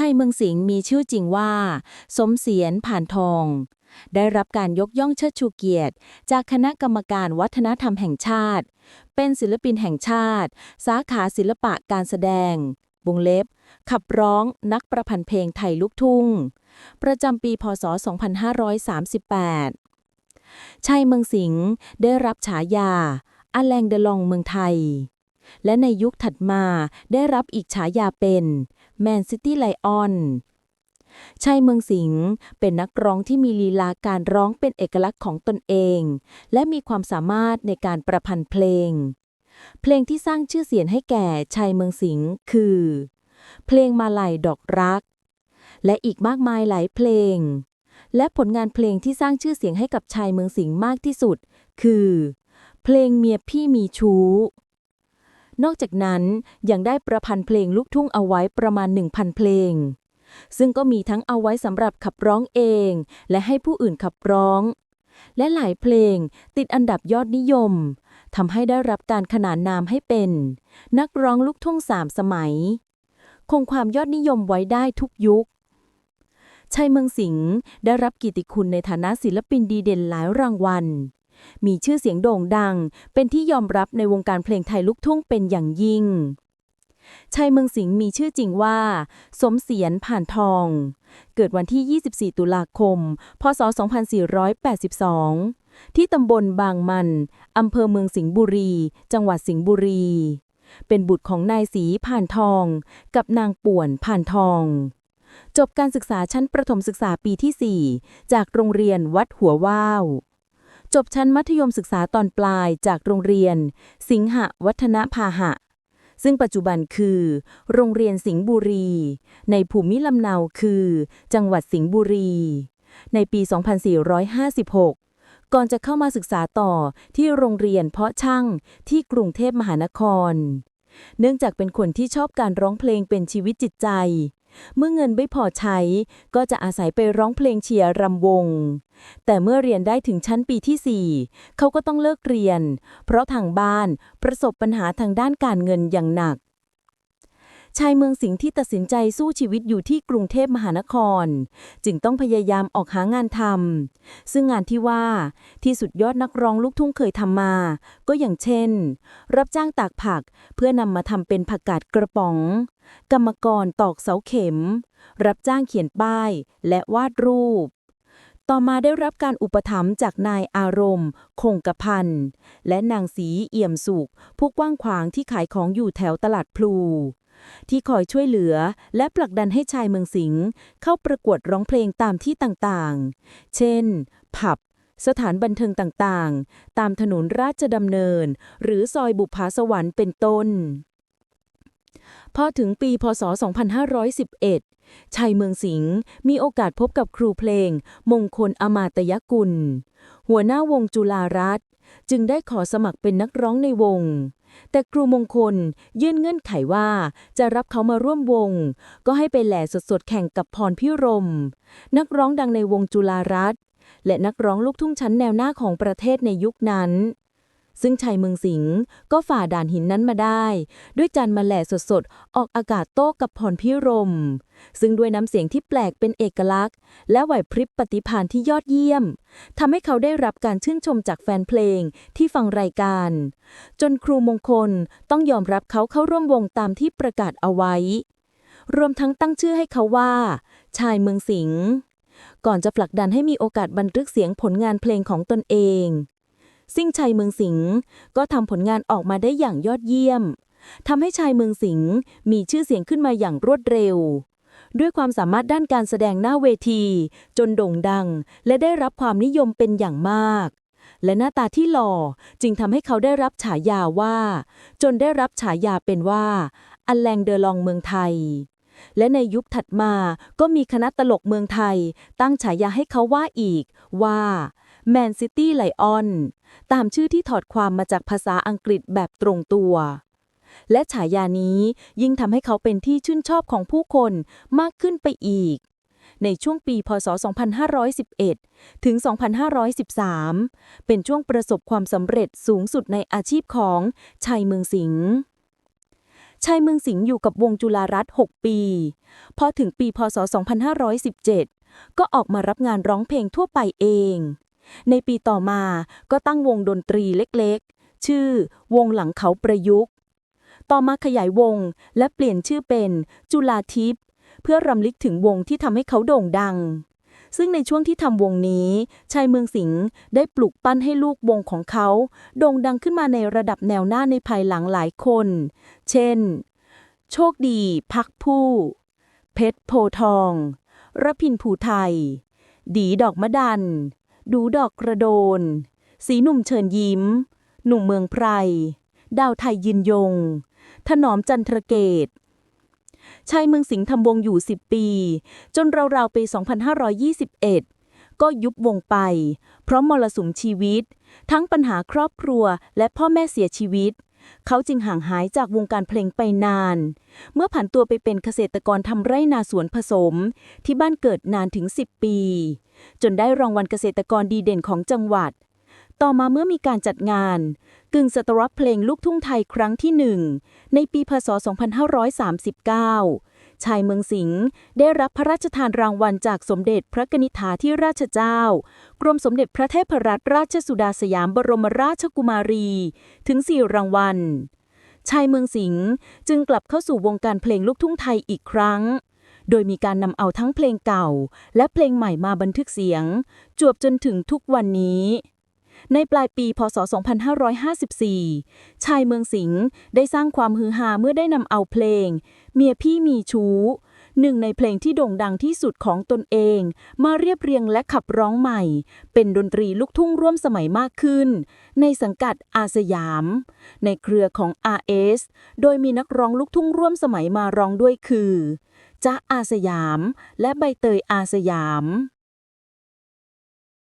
ชัยเมืองสิงห์มีชื่อจริงว่า สมเสียนผ่านทอง ได้รับการยกย่องเชิดชูเกียรติ จากคณะกรรมการวัฒนธรรมแห่งชาติ เป็นศิลปินแห่งชาติ สาขาศิลปะการแสดงวงเล็บ ขับร้องนักประพันธ์เพลงไทยลูกทุ่ง ประจำปี พศ 2538 ชัยเมืองสิงห์ได้รับฉายาอาแลงเดลองเมืองไทย และในยุคถัดมาได้รับอีกฉายาเป็น แมนซิตี้ไลออนชัยเมืองสิงห์เป็นนักร้องที่มีลีลาการร้องเป็นเอกลักษณ์ของตนเอง และมีความสามารถในการประพันธ์เพลง เพลงที่สร้างชื่อเสียงให้แก่ชัยเมืองสิงห์คือ เพลงมาลัยดอกรัก และอีกมากมายหลายเพลง และผลงานเพลงที่สร้างชื่อเสียงให้กับชายเมืองสิงห์มากที่สุด คือ เพลงเมียพี่มีชู้ นอกจากนั้นยังได้ประพันธ์เพลงลูกทุ่งเอาไว้ประมาณ 1,000 เพลง ซึ่งก็มีทั้งเอาไว้สำหรับขับร้องเอง และให้ผู้อื่นขับร้อง และหลายเพลงติดอันดับยอดนิยมทำให้ได้รับการขนานนามให้เป็น นักร้องลูกทุ่งสามสมัย คงความยอดนิยมไว้ได้ทุกยุคชัยเมืองสิงห์ได้รับกียรติคุณในฐานะศิลปินดีเด่นหลายรางวัล มีชื่อเสียงโด่งดัง เป็นที่ยอมรับในวงการเพลงไทยลูกทุ่งเป็นอย่างยิ่ง ชัยเมืองสิงห์มีชื่อจริงว่า สมเสียนผ่านทอง เกิดวันที่ 24 ตุลาคม พศ 2482 ที่ตำบลบางมัน อำเภอเมืองสิงห์บุรี จังหวัดสิงห์บุรี เป็นบุตรของนายศรีผ่านทอง กับนางป่วนผ่านทองจบการศึกษาชั้นประถมศึกษาปีที่ 4 จากโรงเรียนวัดหัวว่าว จบชั้นมัธยมศึกษาตอนปลายจากโรงเรียน สิงหวัฒนพาหะ ซึ่งปัจจุบันคือ โรงเรียนสิงห์บุรี ในภูมิลำเนาคือ จังหวัดสิงห์บุรี ในปี 2456 ก่อนจะเข้ามาศึกษาต่อที่โรงเรียนเพาะช่างที่กรุงเทพมหานคร เนื่องจากเป็นคนที่ชอบการร้องเพลงเป็นชีวิตจิตใจ เมื่อเงินไม่พอใช้ ก็จะอาศัยไปร้องเพลงเชียร์รำวง แต่เมื่อเรียนได้ถึงชั้นปีที่ 4 เขาก็ต้องเลิกเรียน เพราะทางบ้านประสบปัญหาทางด้านการเงินอย่างหนัก ชายเมืองสิงห์ที่ตัดสินใจสู้ชีวิตอยู่ที่กรุงเทพมหานคร จึงต้องพยายามออกหางานทำซึ่งงานที่ว่าที่สุดยอดนักร้องลูกทุ่งเคยทำมา ก็อย่างเช่น รับจ้างตากผักเพื่อนำมาทำเป็นผักกาดกระป๋อง กรรมกรตอกเสาเข็ม รับจ้างเขียนป้าย และวาดรูป ต่อมาได้รับการอุปถัมภ์จากนายอารมณ์ คงกระพันและนางสีเอี่ยมสุข ผู้กว้างขวางที่ขายของอยู่แถวตลาดพลู ที่คอยช่วยเหลือและผลักดันให้ชายเมืองสิงห์เข้าประกวดร้องเพลงตามที่ต่างๆ เช่น ผับ สถานบันเทิงต่างๆ ตามถนนราชดำเนิน หรือซอยบุพภาสวรรค์เป็นต้น พอถึงปีพศ 2511ชัยเมืองสิงห์มีโอกาสพบกับครูเพลง มงคลอมาตยกุล หัวหน้าวงจุฬารัตน์ จึงได้ขอสมัครเป็นนักร้องในวง แต่ครูมงคลยื่นเงื่อนไขว่าจะรับเขามาร่วมวง ก็ให้ไปแหล่สดๆแข่งกับพรพิรม นักร้องดังในวงจุฬารัตและนักร้องลูกทุ่งชั้นแนวหน้าของประเทศในยุคนั้น ซึ่งชัยเมืองสิงห์ก็ฝ่าด่านหินนั้นมาได้ ด้วยการมาแหล่สดๆ ออกอากาศโต้กับพรพิรม ซึ่งด้วยน้ำเสียงที่แปลกเป็นเอกลักษณ์ และไหวพริบปฏิภาณที่ยอดเยี่ยมทำให้เขาได้รับการชื่นชมจากแฟนเพลงที่ฟังรายการ จนครูมงคลต้องยอมรับเขาเข้าร่วมวงตามที่ประกาศเอาไว้ รวมทั้งตั้งชื่อให้เขาว่า ชายเมืองสิงห์ก่อนจะผลักดันให้มีโอกาสบันทึกเสียงผลงานเพลงของตนเอง ซิ่งชัยเมืองสิงห์ก็ทำผลงานออกมาได้อย่างยอดเยี่ยมทำให้ชายเมืองสิงห์มีชื่อเสียงขึ้นมาอย่างรวดเร็ว ด้วยความสามารถด้านการแสดงหน้าเวที จนโด่งดัง และได้รับความนิยมเป็นอย่างมาก และหน้าตาที่หล่อจึงทำให้เขาได้รับฉายาว่า จนได้รับฉายาเป็นว่า อันแลงเดอลองเมืองไทย และในยุคถัดมาก็มีคณะตลกเมืองไทย ตั้งฉายาให้เขาว่าอีกว่า แมนซิตี้ไลออนตามชื่อที่ถอดความมาจากภาษาอังกฤษแบบตรงตัว และฉายานี้ยิ่งทำให้เขาเป็นที่ชื่นชอบของผู้คนมากขึ้นไปอีก ในช่วงปี พศ 2511 ถึง 2513 เป็นช่วงประสบความสำเร็จสูงสุดในอาชีพของชัยเมืองสิงห์ชายเมืองสิงห์อยู่กับวงจุฬารัตน์6 ปี พอถึงปี พศ 2517 ก็ออกมารับงานร้องเพลงทั่วไปเอง ในปีต่อมาก็ตั้งวงดนตรีเล็กๆ ชื่อวงหลังเขาประยุกต์ ต่อมาขยายวงและเปลี่ยนชื่อเป็นจุฬาทิพย์เพื่อรำลึกถึงวงที่ทำให้เขาโด่งดัง ซึ่งในช่วงที่ทำวงนี้ ชายเมืองสิงห์ได้ปลุกปั้นให้ลูกวงของเขา โด่งดังขึ้นมาในระดับแนวหน้าในภายหลังหลายคน เช่น โชคดี พักผู้ เพชรโพทองระพินภูไทย ดีดอกมะดัน ดูดอกกระโดน สีหนุ่มเชิญยิ้ม หนุ่มเมืองไพร ดาวไทยยินยง ถนอมจันทรเกตชายเมืองสิงห์ทำวงอยู่ 10 ปี จนราวๆปี 2521 ก็ยุบวงไป เพราะมรสุมชีวิต ทั้งปัญหาครอบครัวและพ่อแม่เสียชีวิต เขาจึงห่างหายจากวงการเพลงไปนาน เมื่อผันตัวไปเป็นเกษตรกรทำไร่นาสวนผสม ที่บ้านเกิดนานถึง 10 ปี จนได้รางวัลเกษตรกรดีเด่นของจังหวัด ต่อมาเมื่อมีการจัดงาน กึ่งสตรรษเพลงลูกทุ่งไทยครั้งที่หนึ่งในปีพศ 2539 ชายเมืองสิงห์ได้รับพระราชทานรางวัลจากสมเด็จพระกนิษฐาธิราชเจ้า กรมสมเด็จพระเทพรัตนราชสุดาสยามบรมราชกุมารี ถึง4รางวัล ชายเมืองสิงห์จึงกลับเข้าสู่วงการเพลงลูกทุ่งไทยอีกครั้ง โดยมีการนำเอาทั้งเพลงเก่า และเพลงใหม่มาบันทึกเสียง จวบจนถึงทุกวันนี้ ในปลายปีพศ 2554 ชายเมืองสิงห์ได้สร้างความฮือฮาเมื่อได้นำเอาเพลง เมียพี่มีชู้ หนึ่งในเพลงที่โด่งดังที่สุดของตนเอง มาเรียบเรียงและขับร้องใหม่ เป็นดนตรีลูกทุ่งร่วมสมัยมากขึ้น ในสังกัดอาสยาม ในเครือของ RS โดยมีนักร้องลูกทุ่งร่วมสมัยมาร้องด้วยคือจ๊ะอาสยาม และใบเตยอาสยาม